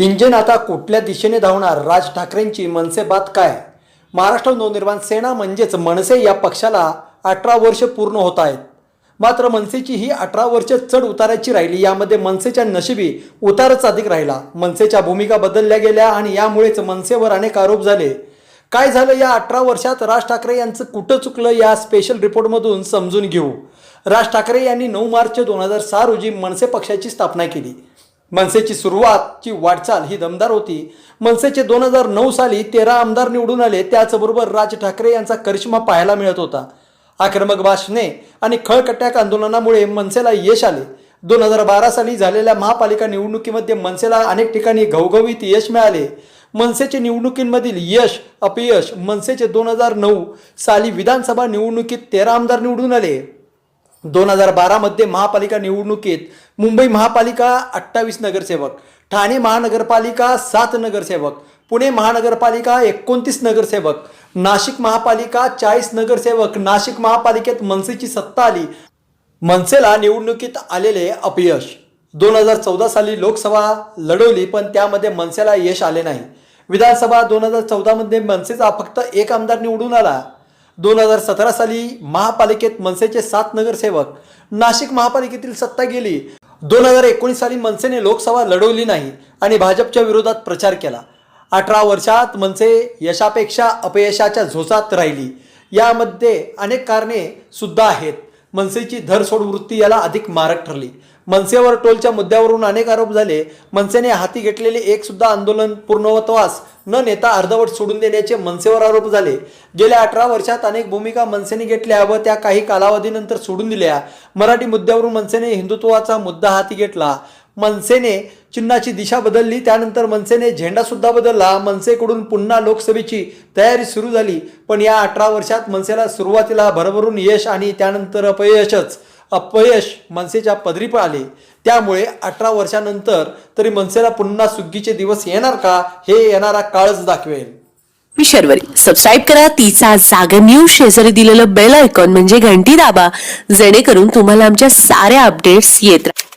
Engine आता कुठल्या दिशेने धावणार? राज ठाकरेंची मनसे बात काय? महाराष्ट्र नवनिर्माण सेना म्हणजेच मनसे या पक्षाला अठरा वर्ष पूर्ण होत आहेत. मात्र मनसेची ही अठरा वर्ष चढ उताराची राहिली यामध्ये मनसेच्या नशिबी उतारच अधिक राहिला. मनसेच्या भूमिका बदलल्या गेल्या आणि यामुळेच मनसेवर अनेक आरोप झाले. काय झालं या अठरा वर्षात? राज ठाकरे यांचं कुठं चुकलं या स्पेशल रिपोर्टमधून समजून घेऊ. राज ठाकरे यांनी नऊ मार्च दोन हजार सहा रोजी मनसे पक्षाची स्थापना केली. मनसेची सुरुवातची वाटचाल ही दमदार होती. मनसेचे दोन हजार नऊ साली तेरा आमदार निवडून आले त्याचबरोबर राज ठाकरे यांचा करिश्मा पाहायला मिळत होता. आक्रमक भाषणे आणि खळकट्याक आंदोलनामुळे मनसेला यश आले. दोन हजार बारा साली झालेल्या महापालिका निवडणुकीमध्ये मनसेला अनेक ठिकाणी घवघवीत यश मिळाले. मनसेचे निवडणुकींमधील यश अपयश मनसेचे दोन हजार नऊ साली विधानसभा निवडणुकीत तेरा आमदार निवडून आले. दोन हजार बारामध्ये महापालिका निवडणुकीत मुंबई महापालिका अठ्ठावीस नगरसेवक ठाणे महानगरपालिका सात नगरसेवक पुणे महानगरपालिका एकोणतीस नगरसेवक नाशिक महापालिका चाळीस नगरसेवक नाशिक महापालिकेत मनसेची सत्ता आली. मनसेला निवडणुकीत आलेले अपयश. दोन हजार चौदा साली लोकसभा लढवली पण त्यामध्ये मनसेला यश आले नाही. विधानसभा दोन हजार चौदामध्ये मनसेचा फक्त एक आमदार निवडून आला. दोन हजार सतरा साली महापालिकेत मनसेचे सात नगरसेवक नाशिक महापालिकेतील सत्ता गेली. दोन हजार एकोणीस साली मनसेने लोकसभा लढवली नाही आणि भाजपच्या विरोधात प्रचार केला. अठरा वर्षात मनसे यशापेक्षा अपयशाच्या झोचात राहिली. यामध्ये अनेक कारणे सुद्धा आहेत. मनसेची धरसोड वृत्ती याला अधिक मारक ठरली. मनसेवर टोलच्या मुद्द्यावरून अनेक आरोप झाले. मनसेने हाती घेतलेले एक सुद्धा आंदोलन पूर्णवत्वास न नेता अर्धवट सोडून देण्याचे मनसेवर आरोप झाले. गेल्या अठरा वर्षात अनेक भूमिका मनसेने घेतल्या व त्या काही कालावधीनंतर सोडून दिल्या. मराठी मुद्द्यावरून मनसेने हिंदुत्वाचा मुद्दा हाती घेतला. मनसेने चिन्हाची दिशा बदलली त्यानंतर मनसेने झेंडा सुद्धा बदलला. मनसेकडून पुन्हा लोकसभेची तयारी सुरू झाली. पण या अठरा वर्षात मनसेला सुरुवातीला भरभरून यश आणि त्यानंतर अपयशच अपयश मनसेच्या पदरी पण आले त्यामुळे अठरा वर्षानंतर तरी मनसेला पुन्हा सुग्गीचे दिवस येणार का हे येणारा काळच दाखवेल. शर्वरी. सबस्क्राईब करा. तिचा जागर न्यूज शेजारी दिलेलं बेल आयकॉन म्हणजे घंटी दाबा. जेणेकरून तुम्हाला आमच्या साऱ्या अपडेट्स येत राहतील